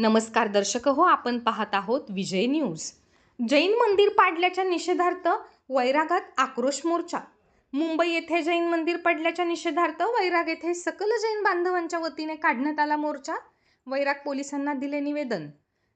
नमस्कार दर्शक हो आपण पाहत आहोत विजय न्यूज. जैन मंदिर पाडल्याच्या निषेधार्थ वैरागात आक्रोश मोर्चा. मुंबई येथे जैन मंदिर पडल्याच्या निषेधार्थ वैराग येथे सकल जैन बांधवांच्या वतीने काढण्यात आला मोर्चा. वैराग पोलिसांना दिले निवेदन.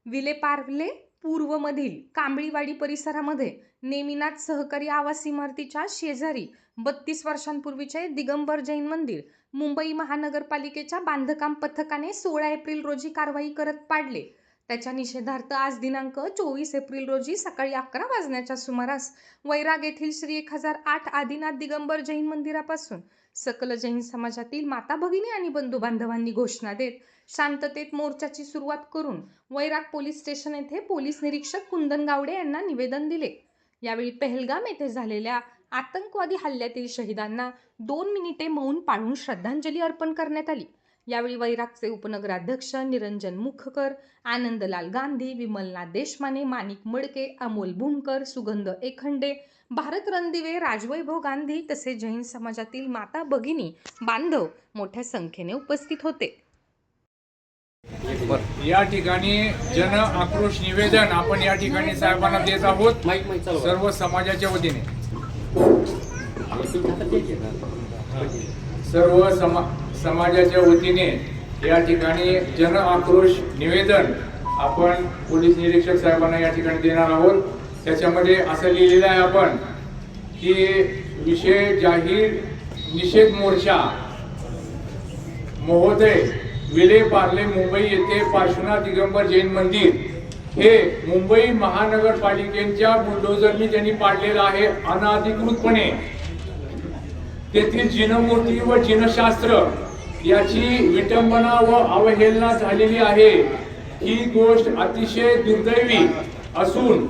विलेपार्ले पूर्वमधील कांबळीवाडी परिसरामध्ये नेमिनाथ सहकारी आवास इमारतीच्या शेजारी बत्तीस वर्षांपूर्वीचे दिगंबर जैन मंदिर मुंबई महानगरपालिकेच्या बांधकाम पथकाने सोळा एप्रिल रोजी कारवाई करत पाडले. त्याच्या निषेधार्थ आज दिनांक चोवीस एप्रिल रोजी सकाळी अकरा वाजण्याच्या सुमारास वैराग येथील श्री एक हजार आठ आदिनाथ दिगंबर जैन मंदिरापासून सकल जैन समाजातील माता भगिनी आणि बंधू बांधवांनी घोषणा देत शांततेत मोर्चाची सुरुवात करून वैराग पोलीस स्टेशन येथे पोलीस निरीक्षक कुंदन गावडे यांना निवेदन दिले. यावेळी पहलगाम येथे झालेल्या आतंकवादी हल्ल्यातील शहीदांना दोन मिनिटे मौन पाळून श्रद्धांजली अर्पण करण्यात आली. यावेळी वैरागचे उपनगराध्यक्ष निरंजन मुखकर आनंदलाल गांधी विमलनाथ देशमाने माणिक मडके अमोल भूमकर सुगंध एखंडे भारत रणदिवे राजवैभव गांधी तसेच जैन समाजातील माता भगिनी बांधव मोठ्या संख्येने उपस्थित होते. या ठिकाणी जन आक्रोश निवेदन आपण या ठिकाणी साहेबांना देत आहोत. सर्व समाजाच्या वतीने. सर्व समा समाजाच्या वतीने या ठिकाणी जन आक्रोश निवेदन आपण पोलीस निरीक्षक साहेबांना या ठिकाणी देणार आहोत. त्याच्यामध्ये असं लिहिलेलं आहे आपण की विषय जाहीर निषेध मोर्चा महोदय विले पार्ले मुंबई येथे पार्श्वनाथ दिगंबर जैन मंदिर हे मुंबई महानगरपालिकेच्या बुलडोझरनी त्यांनी पाडलेलं आहे अनाधिकृतपणे. तेथील जिनमूर्ती व जिनशास्त्र याची विटंबना व अवहेलना झालेली आहे. ही गोष्ट अतिशय दुर्दैवी असून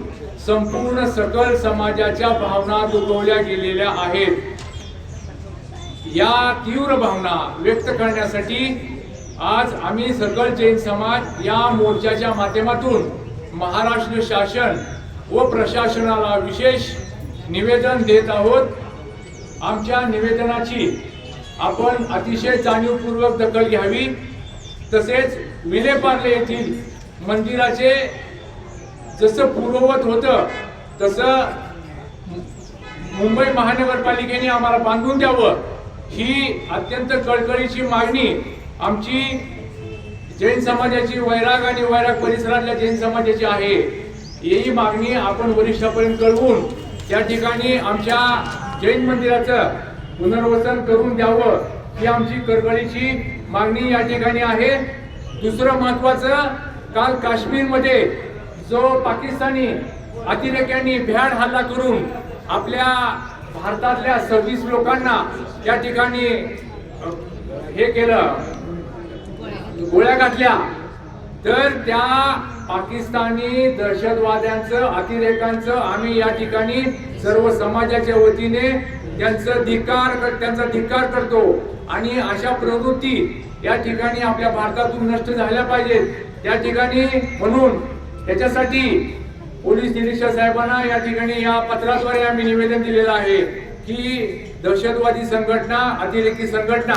संपूर्ण सकल समाजाच्या भावना दुखवल्या गेलेल्या आहेत. या तीव्र भावना व्यक्त करण्यासाठी आज आम्ही सकल जैन समाज या मोर्चाच्या माध्यमातून महाराष्ट्र शासन व प्रशासनाला विशेष निवेदन देत आहोत. आमच्या निवेदनाची आपण अतिशय जाणीवपूर्वक दखल घ्यावी. तसेच विलेपार्ले येथील मंदिराचे जसं पूर्ववत होतं तसं मुंबई महानगरपालिकेने आम्हाला बांधून द्यावं. ही अत्यंत कळकळीची मागणी आमची जैन समाजाची वैराग आणि वैराग परिसरातल्या जैन समाजाची आहे. ही मागणी आपण वरिष्ठापर्यंत कळवून त्या ठिकाणी आमच्या जैन मंदिराचं पुनर्वसन करून द्यावं ही आमची करगळीची मागणी या ठिकाणी आहे. दुसरं महत्वाचं काल काश्मीरमध्ये जो पाकिस्तानी अतिरेक्यांनी भ्याड हल्ला करून आपल्या भारतातल्या सव्वीस लोकांना त्या ठिकाणी हे केलं गोळ्या घातल्या. तर त्या पाकिस्तानी दहशतवाद्यांचं अतिरेकांचं आम्ही या ठिकाणी सर्व समाजाच्या वतीने त्यांचं धिकार त्यांचा धिक्कार करतो. आणि अशा प्रवृत्ती या ठिकाणी आपल्या भारतातून नष्ट झाल्या पाहिजेत. त्या ठिकाणी म्हणून त्याच्यासाठी पोलीस निरीक्षक साहेबांना या ठिकाणी या पत्राद्वारे आम्ही निवेदन दिलेलं आहे की दहशतवादी संघटना अतिरेकी संघटना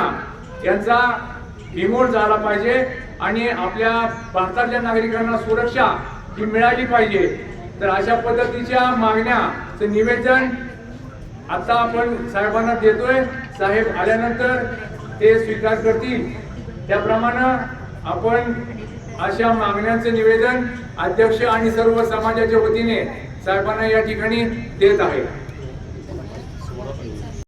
यांचा बिमोड झाला पाहिजे. आणि आपल्या भारतातल्या नागरिकांना सुरक्षा ही मिळाली पाहिजे. तर अशा पद्धतीच्या मागण्याचं निवेदन आता आपण साहेबांना देतोय. साहेब आल्यानंतर ते स्वीकार करतील. त्याप्रमाणे आपण अशा मागण्यांचं निवेदन अध्यक्ष आणि सर्व समाजाच्या वतीने साहेबांना या ठिकाणी देत आहे.